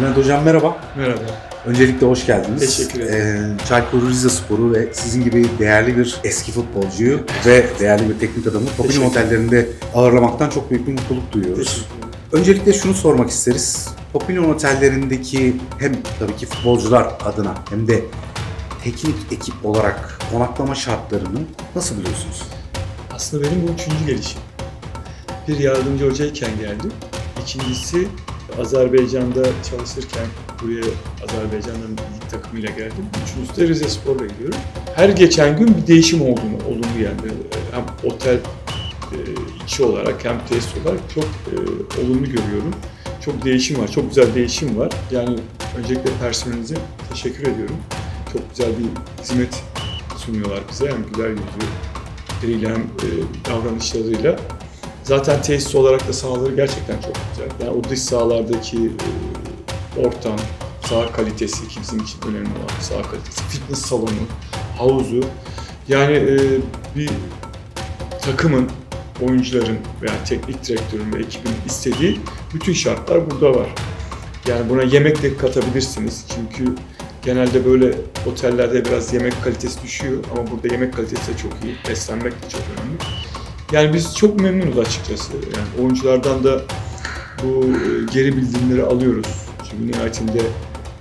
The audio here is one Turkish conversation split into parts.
Bülent Hocam merhaba. Merhaba. Öncelikle hoş geldiniz. Teşekkür ederim. Ee, Çaykur Rizespor'u ve sizin gibi değerli bir eski futbolcuyu ve değerli bir teknik adamı Teşekkür Otellerinde ağırlamaktan çok büyük bir mutluluk duyuyoruz. Öncelikle şunu sormak isteriz. Popin Otellerindeki hem tabii ki futbolcular adına hem de teknik ekip olarak konaklama şartlarını nasıl biliyorsunuz? Aslında benim bu üçüncü gelişim. Bir yardımcı hocayken geldim. İkincisi Azerbaycan'da çalışırken buraya Azerbaycan'ın lig takımıyla geldim. Üçüncüsü de Rize Spor'la gidiyorum. Her geçen gün bir değişim olduğunu, olumlu yani hem otel e, içi olarak hem tesis olarak çok e, olumlu görüyorum. Çok değişim var, çok güzel değişim var. Yani öncelikle personelinize teşekkür ediyorum. Çok güzel bir hizmet sunuyorlar bize. Hem güler yüzleriyle hem e, davranışlarıyla. Zaten tesis olarak da sahaları gerçekten çok güzel. Yani o dış sahalardaki e, ortam, saha kalitesi bizim için önemli olan saha kalitesi, fitness salonu, havuzu. Yani e, bir takımın, oyuncuların veya teknik direktörün ve ekibin istediği bütün şartlar burada var. Yani buna yemek de katabilirsiniz. Çünkü genelde böyle otellerde biraz yemek kalitesi düşüyor ama burada yemek kalitesi de çok iyi. Beslenmek de çok önemli. Yani biz çok memnunuz açıkçası. Yani oyunculardan da bu e, geri bildirimleri alıyoruz. Çünkü nihayetinde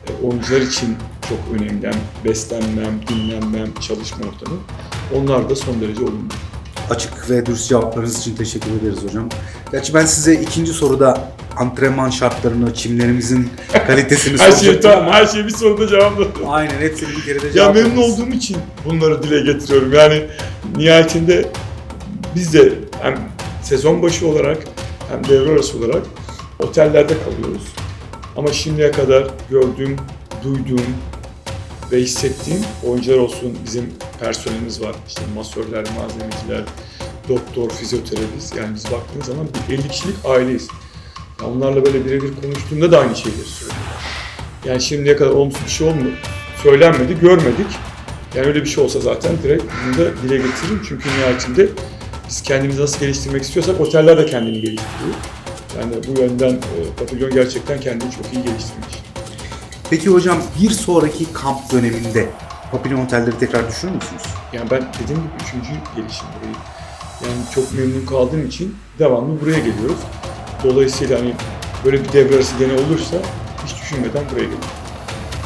e, oyuncular için çok önemli. Beslenmem, dinlenmem, çalışma ortamı. Onlar da son derece olumlu. Açık ve dürüst cevaplarınız için teşekkür ederiz hocam. Gerçi ben size ikinci soruda antrenman şartlarını, çimlerimizin kalitesini Her şey tamam, her şey bir soruda cevapladım. Aynen hepsini bir kere de Ya cevapladınız. memnun olduğum için bunları dile getiriyorum. Yani nihayetinde biz de hem sezon başı olarak hem devre arası olarak otellerde kalıyoruz. Ama şimdiye kadar gördüğüm, duyduğum ve hissettiğim oyuncular olsun bizim personelimiz var. İşte masörler, malzemeciler, doktor, fizyoterapist. Yani biz baktığımız zaman bir 50 kişilik aileyiz. Ya onlarla böyle birebir konuştuğumda da aynı şeyleri söylüyorlar. Yani şimdiye kadar olumsuz bir şey olmadı, söylenmedi, görmedik. Yani öyle bir şey olsa zaten direkt bunu da dile getiririm. Çünkü nihayetinde biz kendimizi nasıl geliştirmek istiyorsak oteller de kendini geliştiriyor. Yani bu yönden e, pavilyon gerçekten kendini çok iyi geliştirmiş. Peki hocam bir sonraki kamp döneminde Papillon Otelleri tekrar düşünür müsünüz? Yani ben dediğim gibi üçüncü gelişim burayı. Yani çok memnun kaldığım için devamlı buraya geliyoruz. Dolayısıyla hani böyle bir devre arası gene olursa hiç düşünmeden buraya geliyorum.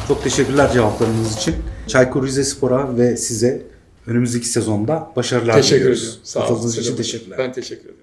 Çok teşekkürler cevaplarınız için. Çaykur Rizespor'a ve size önümüzdeki sezonda başarılar Teşekkür diliyoruz. ediyorum. Sağ olun. Katıldığınız için teşekkürler. Ben teşekkür ederim.